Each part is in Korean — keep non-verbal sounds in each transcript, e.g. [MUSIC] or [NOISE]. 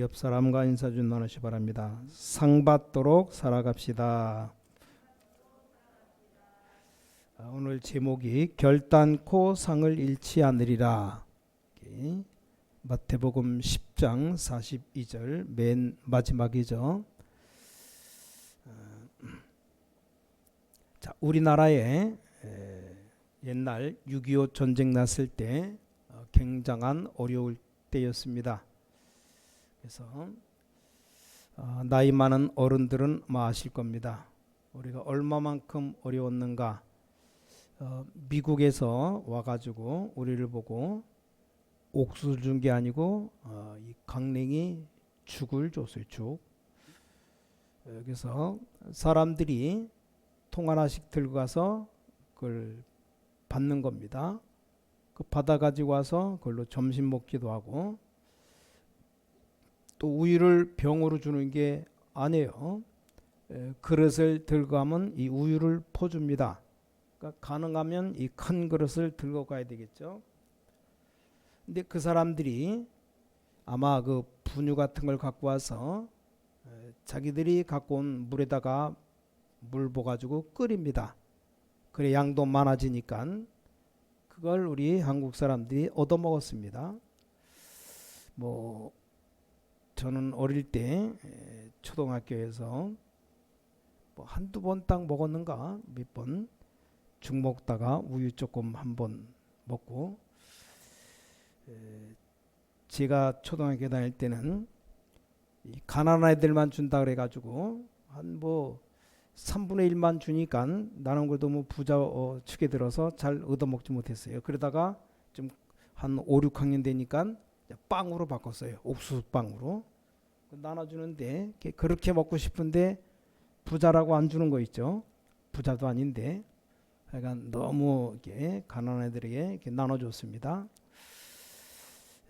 옆 사람과 인사 좀 나누시 바랍니다. 상 받도록 살아갑시다. 아, 오늘 제목이 결단코 상을 잃지 않으리라. 마태복음 10장 42절 맨 마지막이죠. 아, 자, 우리나라에 에, 옛날 6.25 전쟁 났을 때 어, 굉장한 어려울 때였습니다. 그래서 어, 나이 많은 어른들은 아마 아실 겁니다. 우리가 얼마만큼 어려웠는가. 어, 미국에서 와가지고 우리를 보고 옥수수 준 게 아니고 어, 이 강냉이 죽을 줬어요. 죽. 여기서 사람들이 통 하나씩 들고 가서 그걸 받는 겁니다. 그 받아 가지고 와서 그걸로 점심 먹기도 하고 또 우유를 병으로 주는 게 아니에요. 에, 그릇을 들고 가면 이 우유를 퍼줍니다. 그러니까 가능하면 이 큰 그릇을 들고 가야 되겠죠. 근데 그 사람들이 아마 그 분유 같은 걸 갖고 와서 에, 자기들이 갖고 온 물에다가 물 부어가지고 끓입니다. 그래 양도 많아지니까 그걸 우리 한국 사람들이 얻어 먹었습니다. 뭐 저는 어릴 때 에, 초등학교에서 뭐 한두 번 딱 먹었는가 몇 번 죽 먹다가 우유 조금 한 번 먹고 에, 제가 초등학교 다닐 때는 이 가난한 애들만 준다 그래 가지고 한 뭐 3분의 1만 주니까 나는 그래도 뭐 부자 어, 축에 들어서 잘 얻어먹지 못했어요. 그러다가 좀 한 5, 6학년 되니까 빵으로 바꿨어요. 옥수수 빵으로 나눠주는데 그렇게 먹고 싶은데 부자라고 안 주는 거 있죠. 부자도 아닌데 하여간 너무 이렇게 가난한 애들에게 이렇게 나눠줬습니다.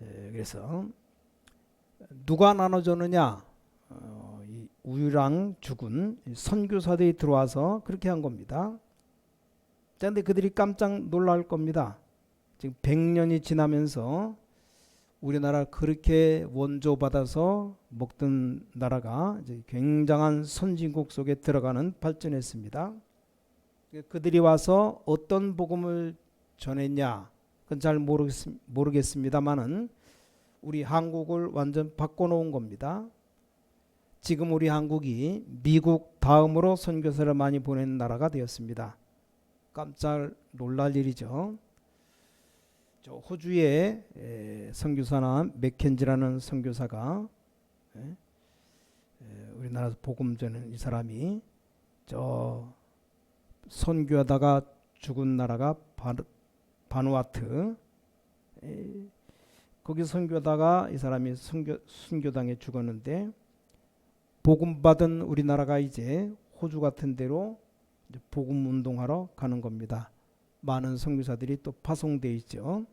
에, 그래서 누가 나눠줬느냐? 어, 이 우유랑 죽은 이 선교사들이 들어와서 그렇게 한 겁니다. 자, 근데 그들이 깜짝 놀랄 겁니다. 지금 100년이 지나면서 우리나라 그렇게 원조 받아서 먹던 나라가 이제 굉장한 선진국 속에 들어가는 발전했습니다. 그들이 와서 어떤 복음을 전했냐? 그건 잘 모르겠, 모르겠습니다만은 우리 한국을 완전 바꿔놓은 겁니다. 지금 우리 한국이 미국 다음으로 선교사를 많이 보내는 나라가 되었습니다. 깜짝 놀랄 일이죠. 저 호주의 에, 선교사나 맥켄지라는 선교사가 에, 에, 우리나라 복음 전는 이 사람이 저 선교하다가 죽은 나라가 바, 바누아트 에, 거기 선교하다가 이 사람이 선교, 순교당에 죽었는데 복음 받은 우리나라가 이제 호주 같은 데로 복음 운동하러 가는 겁니다. 많은 선교사들이 또 파송돼 있죠.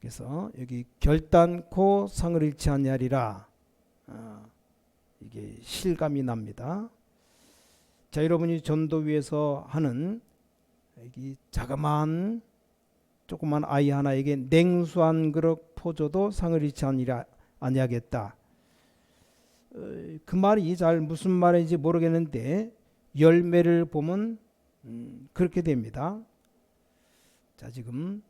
그래서 여기 결단코 상을 잃지 아니하리라. 아, 이게 실감이 납니다. 자, 여러분이 전도 위에서 하는 여기 자그마한 조그만 아이 하나에게 냉수 한 그릇 포줘도 상을 잃지 아니라 아니하겠다. 어, 그 말이 잘 무슨 말인지 모르겠는데 열매를 보면 음, 그렇게 됩니다. 자, 지금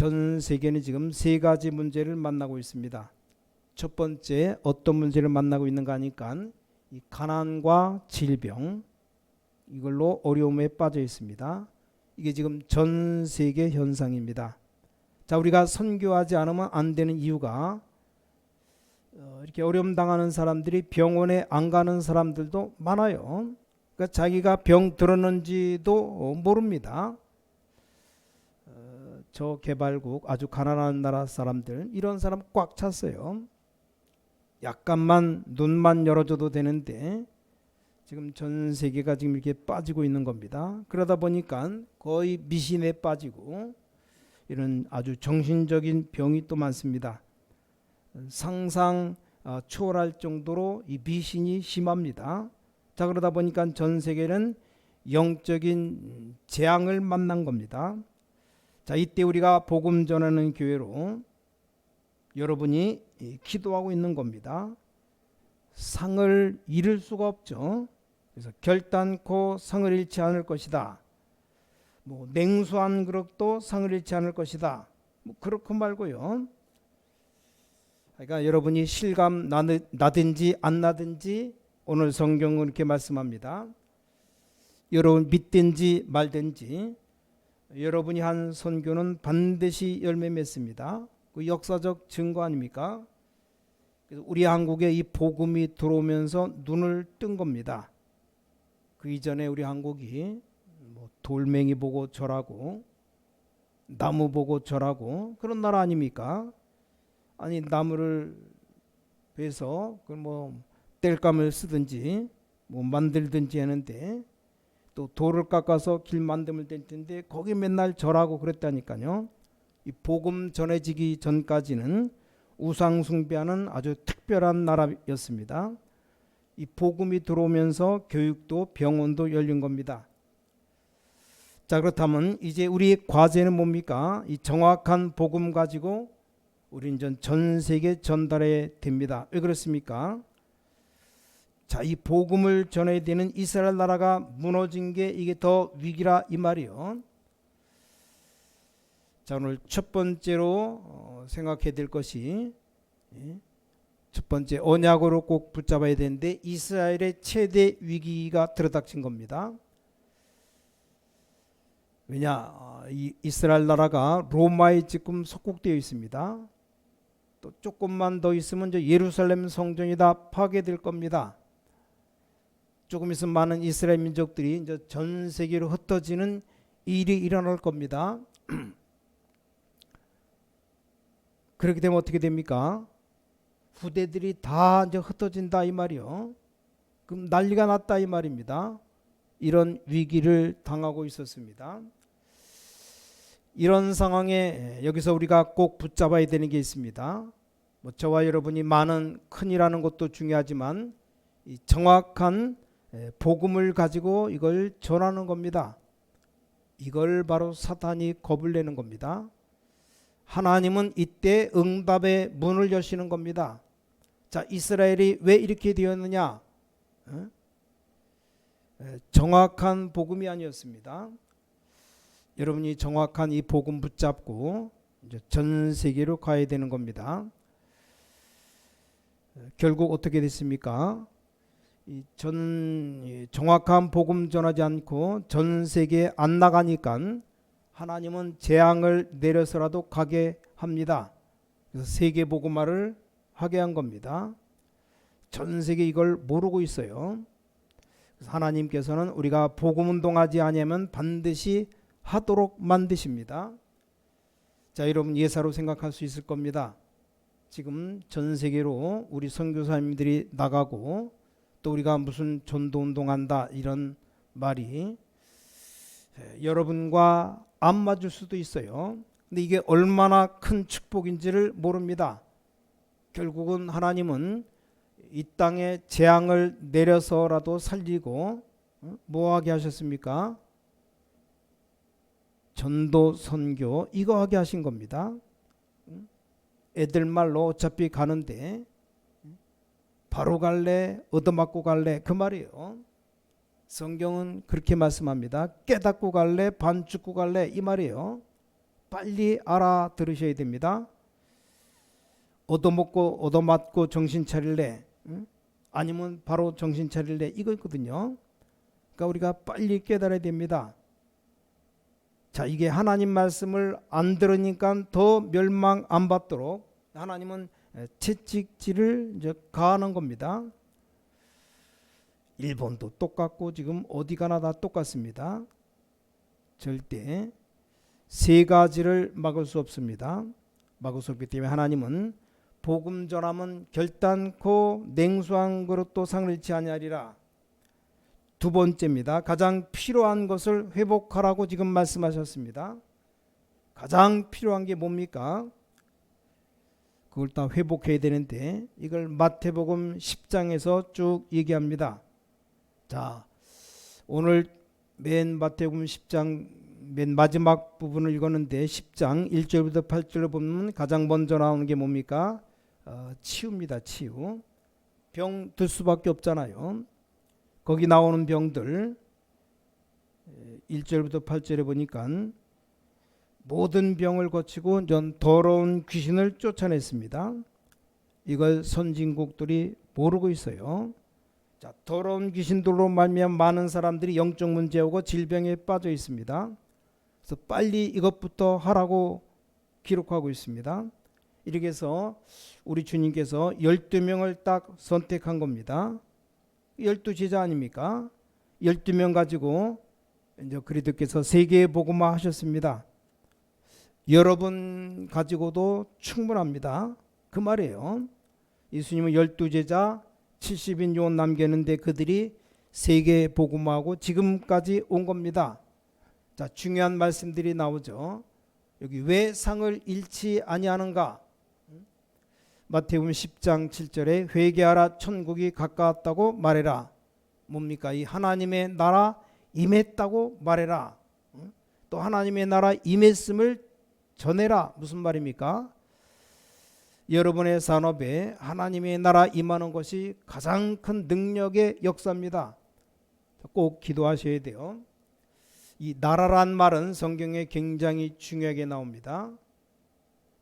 전 세계는 지금 세 가지 문제를 만나고 있습니다. 첫 번째 어떤 문제를 만나고 있는가 하니까 이 가난과 질병 이걸로 어려움에 빠져 있습니다. 이게 지금 전 세계 현상입니다. 자, 우리가 선교하지 않으면 안 되는 이유가 어, 이렇게 어려움 당하는 사람들이 병원에 안 가는 사람들도 많아요. 그러니까 자기가 병 들었는지도 모릅니다. 어, 저 개발국 아주 가난한 나라 사람들 이런 사람 꽉 찼어요. 약간만 눈만 열어줘도 되는데 지금 전 세계가 지금 이렇게 빠지고 있는 겁니다. 그러다 보니까 거의 미신에 빠지고 이런 아주 정신적인 병이 또 많습니다. 상상 어, 초월할 정도로 이 미신이 심합니다. 자 그러다 보니까 전 세계는 영적인 재앙을 만난 겁니다. 자 이때 우리가 복음 전하는 교회로 여러분이 이, 기도하고 있는 겁니다. 상을 잃을 수가 없죠. 그래서 결단코 상을 잃지 않을 것이다. 뭐 냉수한 그릇도 상을 잃지 않을 것이다. 뭐 그렇고 말고요. 그러니까 여러분이 실감 나든지 안 나든지 오늘 성경은 이렇게 말씀합니다. 여러분 믿든지 말든지 여러분이 한 선교는 반드시 열매 맺습니다. 그 역사적 증거 아닙니까? 그래서 우리 한국에 이 복음이 들어오면서 눈을 뜬 겁니다. 그 이전에 우리 한국이 뭐 돌멩이 보고 절하고 나무 보고 절하고 그런 나라 아닙니까? 아니 나무를 베서 그뭐 땔감을 쓰든지 뭐 만들든지 하는데 또 돌을 깎아서 길 만들면 될 텐데 거기 맨날 절하고 그랬다니까요. 이 복음 전해지기 전까지는 우상 숭배하는 아주 특별한 나라였습니다. 이 복음이 들어오면서 교육도 병원도 열린 겁니다. 자 그렇다면 이제 우리 과제는 뭡니까? 이 정확한 복음 가지고 우리 이제 전 세계 전달해 됩니다. 왜 그렇습니까? 자, 이 복음을 전해야 되는 이스라엘 나라가 무너진 게 이게 더 위기라 이 말이요. 자, 오늘 첫 번째로 어, 생각해야 될 것이 예, 첫 번째 언약으로 꼭 붙잡아야 되는데 이스라엘의 최대 위기가 들어닥친 겁니다. 왜냐, 아, 이 이스라엘 나라가 로마에 지금 속국되어 있습니다. 또 조금만 더 있으면 이제 예루살렘 성전이 다 파괴될 겁니다. 조금 있으면 많은 이스라엘 민족들이 이제 전 세계로 흩어지는 일이 일어날 겁니다. [CLEARS THROAT] 그렇게 되면 어떻게 됩니까? 후대들이 다 이제 흩어진다 이 말이요. 그럼 난리가 났다 이 말입니다. 이런 위기를 당하고 있었습니다. 이런 상황에 여기서 우리가 꼭 붙잡아야 되는 게 있습니다. 뭐 저와 여러분이 많은 큰이라는 것도 중요하지만 이 정확한 에, 복음을 가지고 이걸 전하는 겁니다. 이걸 바로 사탄이 겁을 내는 겁니다. 하나님은 이때 응답의 문을 여시는 겁니다. 자, 이스라엘이 왜 이렇게 되었느냐? 어? 에, 정확한 복음이 아니었습니다. 여러분이 정확한 이 복음 붙잡고 전 세계로 가야 되는 겁니다. 에, 결국 어떻게 됐습니까? 이전 정확한 복음 전하지 않고 전 세계에 안 나가니까 하나님은 재앙을 내려서라도 가게 합니다. 그래서 세계 복음화를 하게 한 겁니다. 전 세계 이걸 모르고 있어요. 하나님께서는 우리가 복음 운동하지 않으면 반드시 하도록 만드십니다. 자, 여러분 예사로 생각할 수 있을 겁니다. 지금 전 세계로 우리 선교사님들이 나가고 또 우리가 무슨 전도 운동한다 이런 말이 에, 여러분과 안 맞을 수도 있어요. 근데 이게 얼마나 큰 축복인지를 모릅니다. 결국은 하나님은 이 땅에 재앙을 내려서라도 살리고 어? 뭐하게 하셨습니까? 전도 선교 이거 하게 하신 겁니다. 응? 애들 말로 어차피 가는데 응? 바로 갈래 얻어맞고 갈래 그 말이에요. 성경은 그렇게 말씀합니다. 깨닫고 갈래 반 죽고 갈래 이 말이에요. 빨리 알아들으셔야 됩니다. 얻어먹고 얻어맞고 정신 차릴래 응? 아니면 바로 정신 차릴래 이거 있거든요. 그러니까 우리가 빨리 깨달아야 됩니다. 자, 이게 하나님 말씀을 안 들으니까 더 멸망 안 받도록 하나님은 채찍질을 이제 가하는 겁니다. 일본도 똑같고 지금 어디 가나 다 똑같습니다. 절대 세 가지를 막을 수 없습니다. 막을 수 없기 때문에 하나님은 복음 전함은 결단코 냉수한 그릇도 상을 잃지 아니하리라. 두 번째입니다. 가장 필요한 것을 회복하라고 지금 말씀하셨습니다. 가장 필요한 게 뭡니까? 그걸 다 회복해야 되는데 이걸 마태복음 10장에서 쭉 얘기합니다. 자, 오늘 맨 마태복음 10장 맨 마지막 부분을 읽었는데 10장 1절부터 8절을 보면 가장 먼저 나오는 게 뭡니까? 어, 치유입니다. 치유. 병 들 수밖에 없잖아요. 거기 나오는 병들 1절부터 8절에 보니까 모든 병을 고치고 전 더러운 귀신을 쫓아냈습니다. 이걸 선진국들이 모르고 있어요. 자, 더러운 귀신들로 말미암아 많은 사람들이 영적 문제하고 질병에 빠져 있습니다. 그래서 빨리 이것부터 하라고 기록하고 있습니다. 이렇게 해서 우리 주님께서 12명을 딱 선택한 겁니다. 12 제자 아닙니까? 12명 가지고 이제 그리스도께서 세계에 복음화 하셨습니다. 여러분 가지고도 충분합니다. 그 말이에요. 예수님은 12제자 70인 요원 남겼는데 그들이 세계에 복음화하고 지금까지 온 겁니다. 자, 중요한 말씀들이 나오죠. 여기 왜 상을 잃지 아니하는가? 마태복음 10장 7절에 회개하라 천국이 가까웠다고 말해라. 뭡니까? 이 하나님의 나라 임했다고 말해라. 또 하나님의 나라 임했음을 전해라. 무슨 말입니까? 여러분의 산업에 하나님의 나라 임하는 것이 가장 큰 능력의 역사입니다. 꼭 기도하셔야 돼요. 이 나라란 말은 성경에 굉장히 중요하게 나옵니다.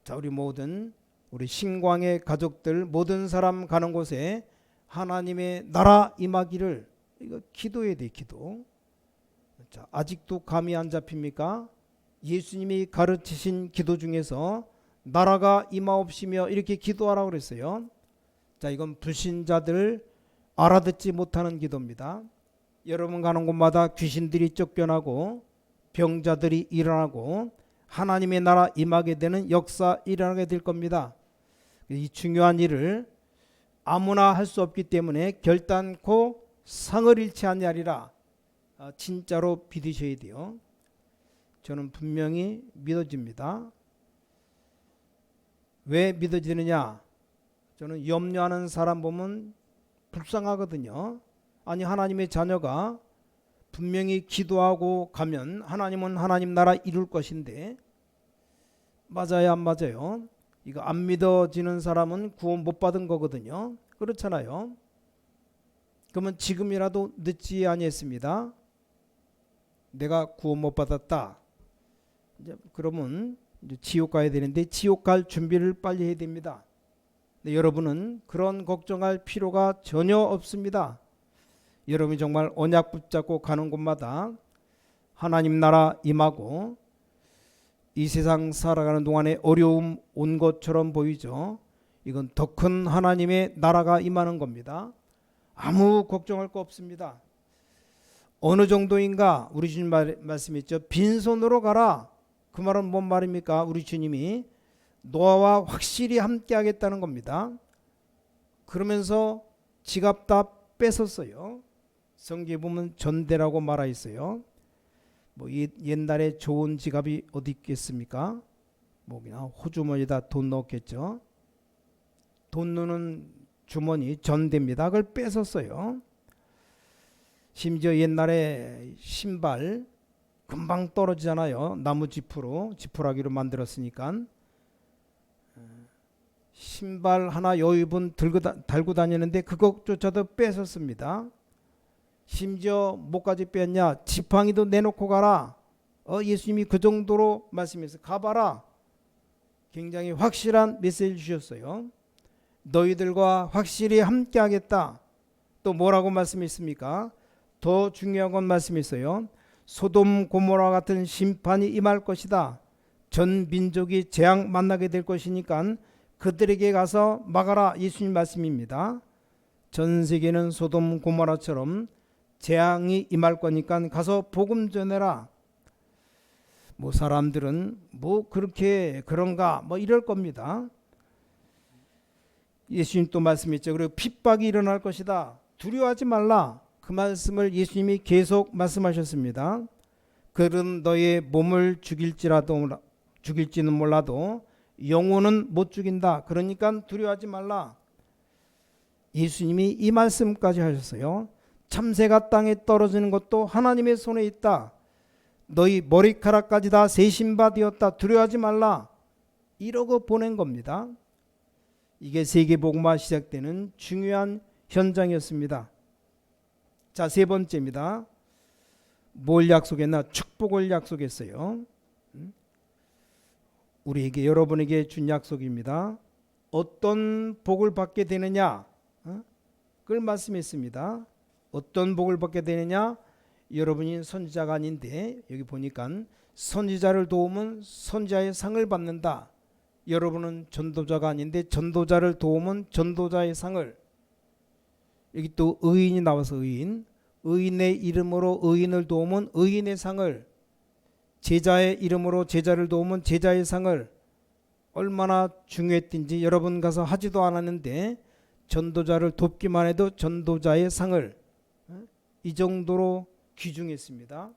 자, 우리 모든 우리 신광의 가족들 모든 사람 가는 곳에 하나님의 나라 임하기를 이거 기도해야 돼, 기도. 자, 아직도 감이 안 잡힙니까? 예수님이 가르치신 기도 중에서 나라가 임하옵시며 이렇게 기도하라고 그랬어요. 자, 이건 불신자들 알아듣지 못하는 기도입니다. 여러분 가는 곳마다 귀신들이 쫓겨나고 병자들이 일어나고 하나님의 나라 임하게 되는 역사 일어나게 될 겁니다. 이 중요한 일을 아무나 할 수 없기 때문에 결단코 상을 잃지 아니하리라. 아, 진짜로 믿으셔야 돼요. 저는 분명히 믿어집니다. 왜 믿어지느냐? 저는 염려하는 사람 보면 불쌍하거든요. 아니 하나님의 자녀가 분명히 기도하고 가면 하나님은 하나님 나라 이룰 것인데 맞아요 안 맞아요? 이거 안 믿어지는 사람은 구원 못 받은 거거든요. 그렇잖아요. 그러면 지금이라도 늦지 아니했습니다. 내가 구원 못 받았다. 이제 그러면 이제 지옥 가야 되는데 지옥 갈 준비를 빨리 해야 됩니다. 근데 여러분은 그런 걱정할 필요가 전혀 없습니다. 여러분이 정말 언약 붙잡고 가는 곳마다 하나님 나라 임하고 이 세상 살아가는 동안에 어려움 온 것처럼 보이죠. 이건 더 큰 하나님의 나라가 임하는 겁니다. 아무 걱정할 거 없습니다. 어느 정도인가 우리 주님 말, 말씀했죠. 빈손으로 가라. 그 말은 뭔 말입니까? 우리 주님이 노아와 확실히 함께 하겠다는 겁니다. 그러면서 지갑 다 뺏었어요. 성경에 보면 전대라고 말하 있어요. 뭐 옛날에 좋은 지갑이 어디 있겠습니까? 뭐 그냥 호주머니에다 돈 넣었겠죠. 돈 넣는 주머니 전대입니다. 그걸 뺏었어요. 심지어 옛날에 신발 금방 떨어지잖아요. 나무 지푸로 지푸라기로 만들었으니까 신발 하나 여유분 들고 다, 달고 다니는데 그것조차도 뺏었습니다. 심지어 뭐까지 뺐냐? 지팡이도 내놓고 가라. 어, 예수님이 그 정도로 말씀해서 가봐라. 굉장히 확실한 메시지 주셨어요. 너희들과 확실히 함께하겠다. 또 뭐라고 말씀했습니까? 더 중요한 건 말씀했어요. 소돔 고모라 같은 심판이 임할 것이다. 전 민족이 재앙 만나게 될 것이니까 그들에게 가서 막아라 예수님 말씀입니다. 전 세계는 소돔 고모라처럼 재앙이 임할 거니까 가서 복음 전해라. 뭐 사람들은 뭐 그렇게 그런가 뭐 이럴 겁니다. 예수님 또 말씀했죠. 그리고 핍박이 일어날 것이다. 두려워하지 말라. 그 말씀을 예수님이 계속 말씀하셨습니다. 그런 너의 몸을 죽일지라도 죽일지는 몰라도 영혼은 못 죽인다. 그러니까 두려워하지 말라. 예수님이 이 말씀까지 하셨어요. 참새가 땅에 떨어지는 것도 하나님의 손에 있다. 너희 머리카락까지 다 세신바 되었다. 두려워하지 말라. 이러고 보낸 겁니다. 이게 세계복음화 시작되는 중요한 현장이었습니다. 자, 세 번째입니다. 뭘 약속했나? 축복을 약속했어요. 음? 우리에게 여러분에게 준 약속입니다. 어떤 복을 받게 되느냐? 어? 그걸 말씀했습니다. 어떤 복을 받게 되느냐? 여러분이 선지자가 아닌데 여기 보니까 선지자를 도우면 선지자의 상을 받는다. 여러분은 전도자가 아닌데 전도자를 도우면 전도자의 상을 여기 또 의인이 나와서 의인 의인의 이름으로 의인을 도우면 의인의 상을 제자의 이름으로 제자를 도우면 제자의 상을 얼마나 중요했든지 여러분 가서 하지도 않았는데 전도자를 돕기만 해도 전도자의 상을 어? 이 정도로 귀중했습니다.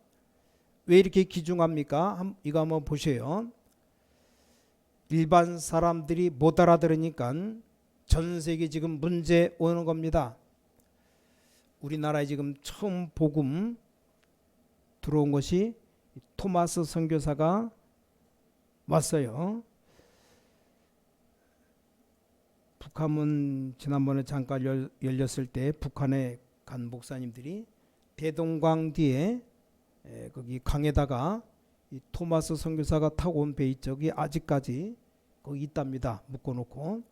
왜 이렇게 귀중합니까? 한- 이거 한번 보세요. 일반 사람들이 못 알아들으니까 전 세계 지금 문제 오는 겁니다. 우리나라에 지금 처음 복음 들어온 것이 토마스 선교사가 왔어요. 북한문 지난번에 잠깐 열, 열렸을 때 북한에 간 목사님들이 대동강 뒤에 에, 거기 강에다가 이 토마스 선교사가 타고 온배 있죠기 아직까지 거기 있답니다. 묶어놓고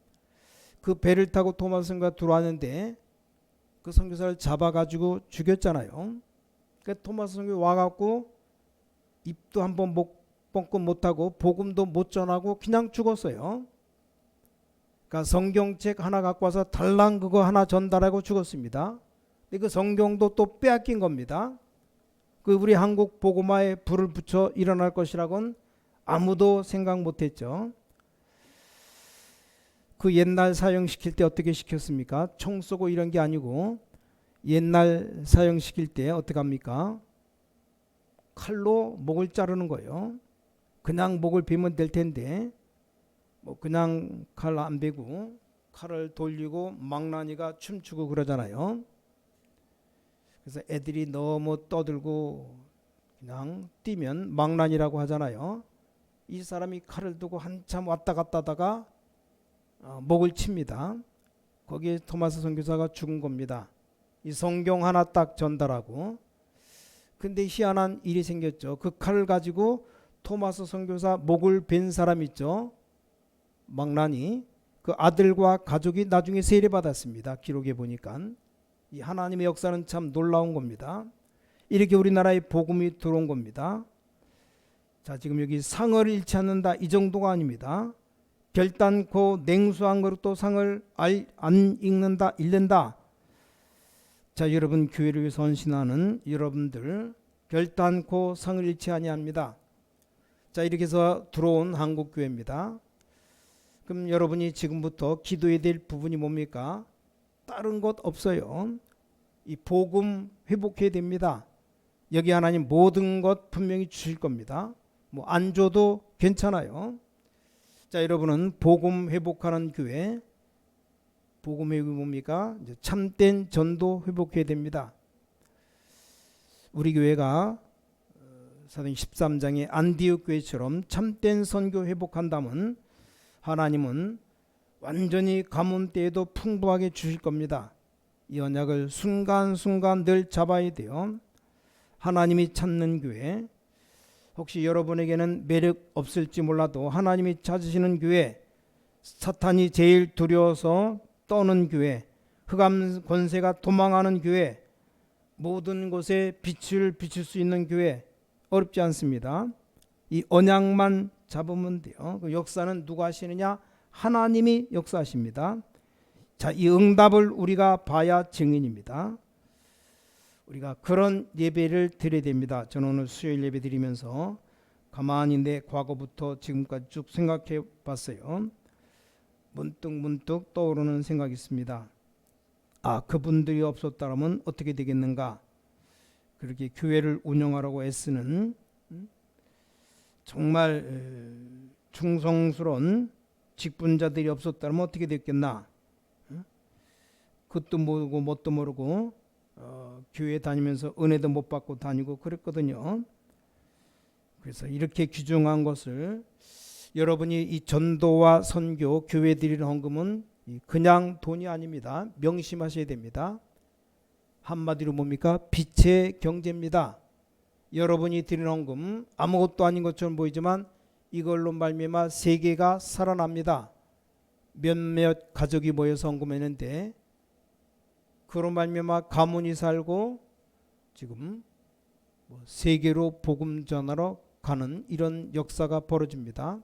그 배를 타고 토마스 선교가 들어왔는데 그 선교사를 잡아가지고 죽였잖아요. 그 토마스 선교 와갖고 입도 한번 못 뻥끗 못하고 복음도 못 전하고 그냥 죽었어요. 그러니까 성경책 하나 갖고 와서 달랑 그거 하나 전달하고 죽었습니다. 근데 그 성경도 또 빼앗긴 겁니다. 그 우리 한국 복음화에 불을 붙여 일어날 것이라고는 아무도 생각 못했죠. 그 옛날 사형시킬 때 어떻게 시켰습니까? 총 쏘고 이런 게 아니고 옛날 사형시킬 때 어떻게 합니까? 칼로 목을 자르는 거예요. 그냥 목을 베면 될 텐데 뭐 그냥 칼 안 베고 칼을 돌리고 망나니가 춤추고 그러잖아요. 그래서 애들이 너무 떠들고 그냥 뛰면 망나니라고 하잖아요. 이 사람이 칼을 두고 한참 왔다 갔다 하다가 어, 목을 칩니다. 거기에 토마스 선교사가 죽은 겁니다. 이 성경 하나 딱 전달하고 근데 희한한 일이 생겼죠. 그 칼을 가지고 토마스 선교사 목을 벤 사람 있죠. 망나니 그 아들과 가족이 나중에 세례 받았습니다. 기록에 보니까 이 하나님의 역사는 참 놀라운 겁니다. 이렇게 우리나라에 복음이 들어온 겁니다. 자, 지금 여기 상을 잃지 않는다 이 정도가 아닙니다. 결단코 냉수한 그릇도 상을 알, 안 읽는다 잃는다. 자, 여러분 교회를 위해서 헌신하는 여러분들 결단코 상을 잃지 아니합니다. 자, 이렇게 해서 들어온 한국 교회입니다. 그럼 여러분이 지금부터 기도해야 될 부분이 뭡니까? 다른 것 없어요. 이 복음 회복해야 됩니다. 여기 하나님 모든 것 분명히 주실 겁니다. 뭐 안 줘도 괜찮아요. 자, 여러분은 복음 회복하는 교회 복음 회복이 뭡니까? 참된 전도 회복해야 됩니다. 우리 교회가 어, 사도행 13장의 안디옥 교회처럼 참된 선교 회복한다면 하나님은 완전히 가뭄 때에도 풍부하게 주실 겁니다. 이 언약을 순간순간 늘 잡아야 돼요. 하나님이 찾는 교회. 혹시 여러분에게는 매력 없을지 몰라도 하나님이 찾으시는 교회, 사탄이 제일 두려워서 떠는 교회, 흑암 권세가 도망하는 교회, 모든 곳에 빛을 비출 수 있는 교회 어렵지 않습니다. 이 언약만 잡으면 돼요. 그 역사는 누가 하시느냐? 하나님이 역사하십니다. 자, 이 응답을 우리가 봐야 증인입니다. 우리가 그런 예배를 드려야 됩니다. 저는 오늘 수요일 예배 드리면서 가만히 내 과거부터 지금까지 쭉 생각해 봤어요. 문득 문득 떠오르는 생각이 있습니다. 아, 그분들이 없었다면 어떻게 되겠는가? 그렇게 교회를 운영하라고 애쓰는 음? 정말 에, 충성스러운 직분자들이 없었다면 어떻게 됐겠나? 응? 그것도 모르고 뭣도 모르고 어, 교회 다니면서 은혜도 못 받고 다니고 그랬거든요. 그래서 이렇게 귀중한 것을 여러분이 이 전도와 선교, 교회 드리는 헌금은 이 그냥 돈이 아닙니다. 명심하셔야 됩니다. 한마디로 뭡니까? 빛의 경제입니다. 여러분이 드린 헌금 아무것도 아닌 것처럼 보이지만 이걸로 말미암아 세계가 살아납니다. 몇몇 가족이 모여서 헌금했는데 그로 말미암아 가문이 살고 지금 뭐 세계로 복음 전하러 가는 이런 역사가 벌어집니다.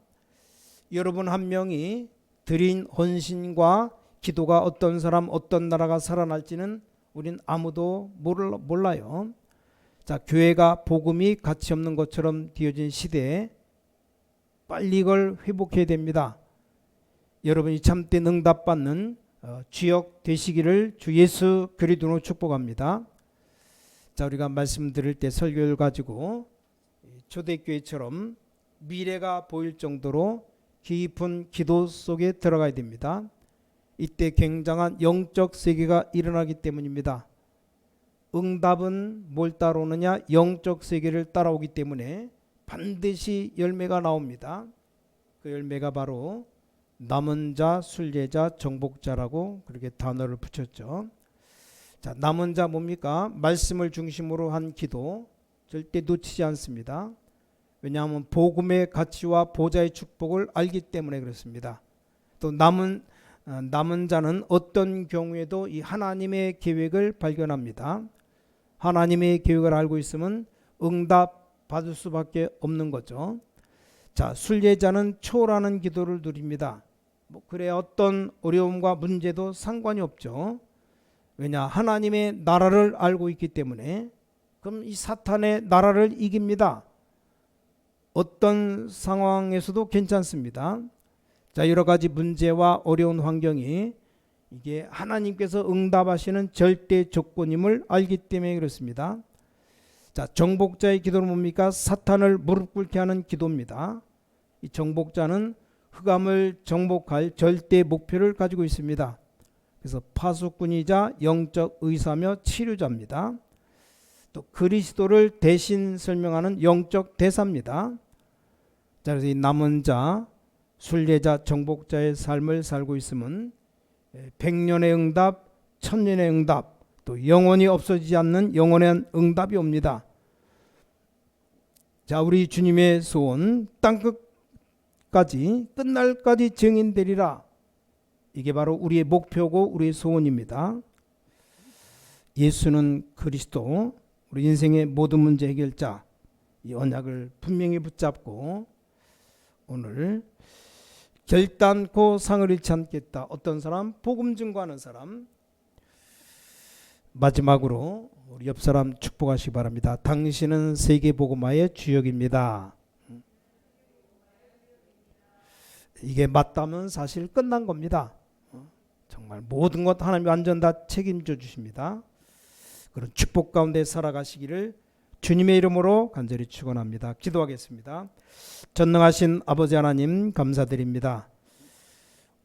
여러분 한 명이 드린 헌신과 기도가 어떤 사람 어떤 나라가 살아날지는 우린 아무도 몰라- 몰라요. 자, 교회가 복음이 가치 없는 것처럼 되어진 시대에 빨리 이걸 회복해야 됩니다. 여러분이 참된 응답받는 어, 주역 되시기를 주 예수 그리스도로 축복합니다. 자, 우리가 말씀드릴 때 설교를 가지고 초대교회처럼 미래가 보일 정도로 깊은 기도 속에 들어가야 됩니다. 이때 굉장한 영적 세계가 일어나기 때문입니다. 응답은 뭘 따라오느냐? 영적 세계를 따라오기 때문에 반드시 열매가 나옵니다. 그 열매가 바로 남은 자, 순례자, 정복자라고 그렇게 단어를 붙였죠. 자, 남은 자 뭡니까? 말씀을 중심으로 한 기도 절대 놓치지 않습니다. 왜냐하면 복음의 가치와 보좌의 축복을 알기 때문에 그렇습니다. 또 남은 어, 남은 자는 어떤 경우에도 이 하나님의 계획을 발견합니다. 하나님의 계획을 알고 있으면 응답 받을 수밖에 없는 거죠. 자, 순례자는 초라는 기도를 누립니다. 뭐 그래 어떤 어려움과 문제도 상관이 없죠. 왜냐 하나님의 나라를 알고 있기 때문에 그럼 이 사탄의 나라를 이깁니다. 어떤 상황에서도 괜찮습니다. 자, 여러 가지 문제와 어려운 환경이 이게 하나님께서 응답하시는 절대 조건임을 알기 때문에 그렇습니다. 자, 정복자의 기도는 뭡니까? 사탄을 무릎 꿇게 하는 기도입니다. 이 정복자는 흑암을 정복할 절대 목표를 가지고 있습니다. 그래서 파수꾼이자 영적 의사며 치료자입니다. 또 그리스도를 대신 설명하는 영적 대사입니다. 자, 그래서 이 남은 자, 순례자, 정복자의 삶을 살고 있으면 예, 백년의 응답, 천년의 응답, 또 영원히 없어지지 않는 영원한 응답이 옵니다. 자, 우리 주님의 소원 땅끝까지 끝날까지 증인되리라. 이게 바로 우리의 목표고 우리의 소원입니다. 예수는 그리스도, 우리 인생의 모든 문제 해결자. 이 언약을 분명히 붙잡고 오늘 결단코 상을 잃지 않겠다. 어떤 사람? 복음 증거하는 사람. 마지막으로 우리 옆 사람 축복하시기 바랍니다. 당신은 세계 복음화의 주역입니다. 이게 맞다면 사실 끝난 겁니다. 정말 모든 것 하나님 완전 다 책임져 주십니다. 그런 축복 가운데 살아가시기를 주님의 이름으로 간절히 축원합니다. 기도하겠습니다. 전능하신 아버지 하나님 감사드립니다.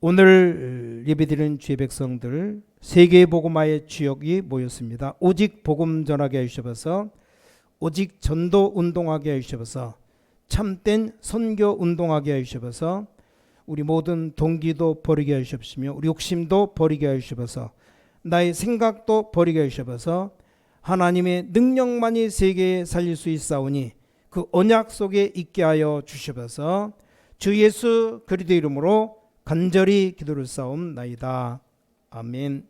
오늘 예배드리는 주의 백성들 세계 복음화의 주역이 모였습니다. 오직 복음 전하게 하시옵소서. 오직 전도 운동하게 하시옵소서. 참된 선교 운동하게 하시옵소서. 우리 모든 동기도 버리게 하시옵시며 우리 욕심도 버리게 하시옵소서. 나의 생각도 버리게 하시옵소서. 하나님의 능력만이 세계에 살릴 수 있사오니 그 언약 속에 있게 하여 주시옵소서. 주 예수 그리스도 이름으로 간절히 기도를 싸움 나이다. 아멘.